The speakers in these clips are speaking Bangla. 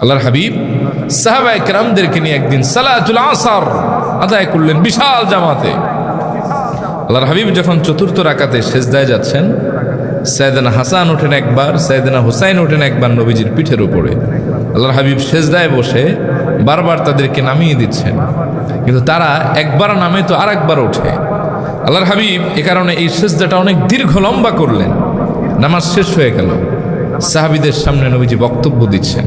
আল্লাহর হাবিব সাহাবা একরামদেরকে নিয়ে একদিন সালাতুল আসার আদায় করলেন বিশাল জামাতে। আল্লাহর হাবিব যখন চতুর্থ রাকাতে সেজদায় যাচ্ছেন সাইদানা হাসান ওঠেন একবার সাইদানা হুসাইন ওঠেন একবার নবীজির পিঠের উপরে। আল্লাহর হাবিব সেজদায় বসে বারবার তাদেরকে নামিয়ে দিচ্ছেন। কিন্তু তারা একবার নামে তো আর একবার ওঠে। আল্লাহর হাবিব এ কারণে এই সেজদাটা অনেক দীর্ঘ লম্বা করলেন। নামাজ শেষ হয়ে গেল। সাহাবিদের সামনে নবীজি বক্তব্য দিচ্ছেন।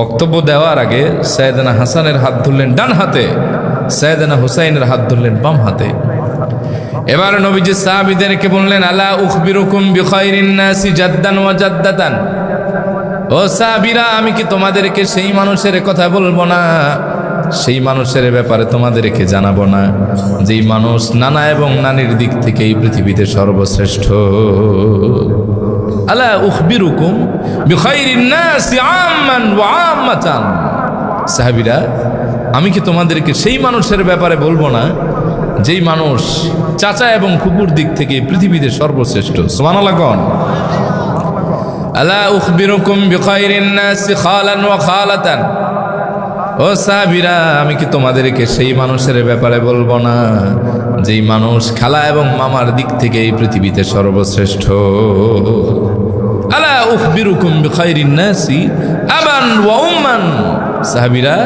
বক্তব্য দেওয়ার আগে সাইদানা হাসানের হাত ধরলেন ডান হাতে সাইদানা হুসাইনের হাত ধরলেন বাম হাতে। এবার নবীজি সাহাবিদেরকে বললেন, আলা উখবিরুকুম বিখাইরিন নাসি জাদ্দান ওয়া জাদ্দাতান? ও সাহাবীরা, আমি কি তোমাদেরকে সেই মানুষের কথা বলব না? সেই মানুষের ব্যাপারে তোমাদেরকে জানাব না, যেই মানুষ নানা এবং নানির দিক থেকে এই পৃথিবীতে সর্বশ্রেষ্ঠ? ওয়া আমি কি তোমাদেরকে সেই মানুষের ব্যাপারে বলব না, যেই মানুষ চাচা এবং কুকুর দিক থেকে পৃথিবীতে সর্বশ্রেষ্ঠ? সুবহানাল্লাহ ওয়া ও আমি কি তোমাদেরকে সেই মানুষের ব্যাপারে বলব না, যেই মানুষ খালা এবং মামার দিক থেকে এই পৃথিবীতে সর্বশ্রেষ্ঠ? সাহাবীরা,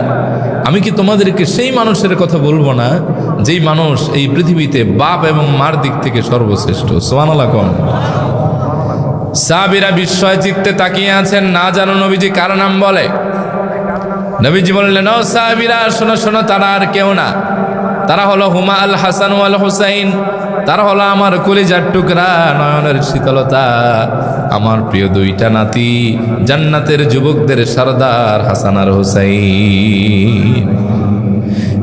আমি কি তোমাদেরকে সেই মানুষের কথা বলব না, যেই মানুষ এই পৃথিবীতে বাপ এবং মার দিক থেকে সর্বশ্রেষ্ঠ? কোন। সাহাবীরা বিস্ময় চিত্তে তাকিয়ে আছেন, না জানো নবীজি কার নাম বলে? নবীজি বললেন, ও সাহাবীরা, শোনো শোনো, তারা আর কেউ না। তারা হলো হুমা আল হাসান আল হুসাইন। তারা হলো আমার কলিজার টুকরা, নয়নের শীতলতা। আমার প্রিয় দুইটা নাতি, জান্নাতের যুবকদের সর্দার হাসান আর হুসাইন।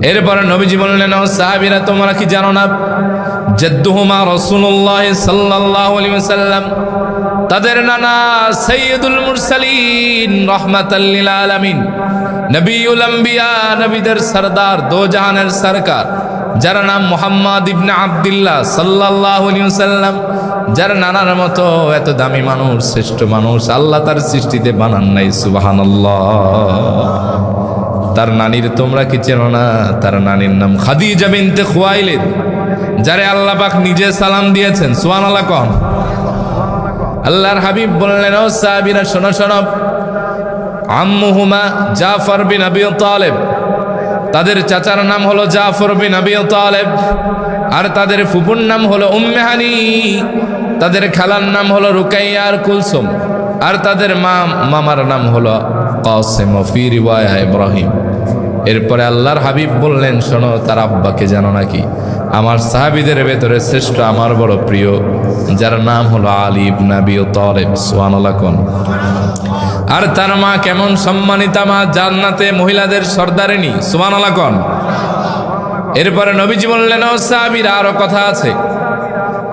এরপরে নবীজি বললেন সাহাবিরা, তোমরা কি জানো না জদ্দুহুমা রসুল্লাহ ওয়াসাল্লাম তাদের নানা সৈয়দুল মুরসালিন রহমাতাল্লিল আলামিন, নবিউল নবীদের সরদার দো জাহানের সরকার, যার নাম মোহাম্মদ ইবনে আব্দুল্লাহ সাল্লাল্লাহু আলাইহি ওয়াসাল্লাম, যার নানার মতো এত দামি মানুষ, শ্রেষ্ঠ মানুষ আল্লাহ তার সৃষ্টিতে বানান নাই, সুবহানাল্লাহ। তার নানির তোমরা কি চেনো না? তার নানির নাম খাদিজা বিনতে খুয়াইলিদ। যারে আল্লাহ পাক নিজে সালাম দিয়েছেন, সুবহানাল্লাহ কন। আল্লাহর হাবিব বললেন, ও সাহাবীরা, শোনো শোনো। আম্মুহুমা জাফর বিন আবি তালেব। তাদের চাচার নাম হলো জাফর বিন আবি তালেব। আর তাদের ফুপুর নাম হলো উম্মেহানি তাদের খালার নাম হলো রুকাইয়া আর কুলসুম। আর তাদের মা, মামার নাম হলো কাসেম ফি রিওয়ায়া ইব্রাহিম। এরপরে আল্লাহর হাবিব বললেন, শোনো, তার আব্বাকে জানো নাকি? আমার সাহাবিদের ভেতরে শ্রেষ্ঠ আমার বড় প্রিয়, যার নাম হলো আলিব ইবনে আবি তালেব, সুবহানাল্লাহ কোন। আর তার মা কেমন সম্মানিতা মা জান্নাতে মহিলাদের সর্দারিনী, সুবহানাল্লাহ কোন। এরপরে নবীজি বললেন, ও সাহাবীর আরও কথা আছে।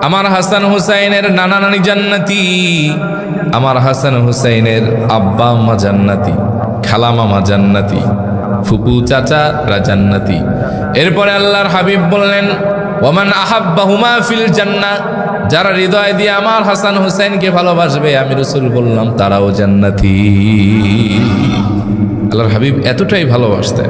আমার হাসান হুসাইনের নানা নানি জান্নাতি, আমার হাসান হুসাইনের আব্বা আম্মা জান্নাতি খালা মামা জান্নাতি। ফুপু চাচারা জান্নাতি এরপরে আল্লাহর হাবিব বললেন, ওমান আহাব্বাহুমা ফিল জান্না যারা হৃদয় দিয়ে আমার হাসান হুসাইনকে ভালোবাসবে, আমি রসুল বললাম, তারাও জান্নাতি। আল্লাহর হাবিব এতটাই ভালোবাসতেন।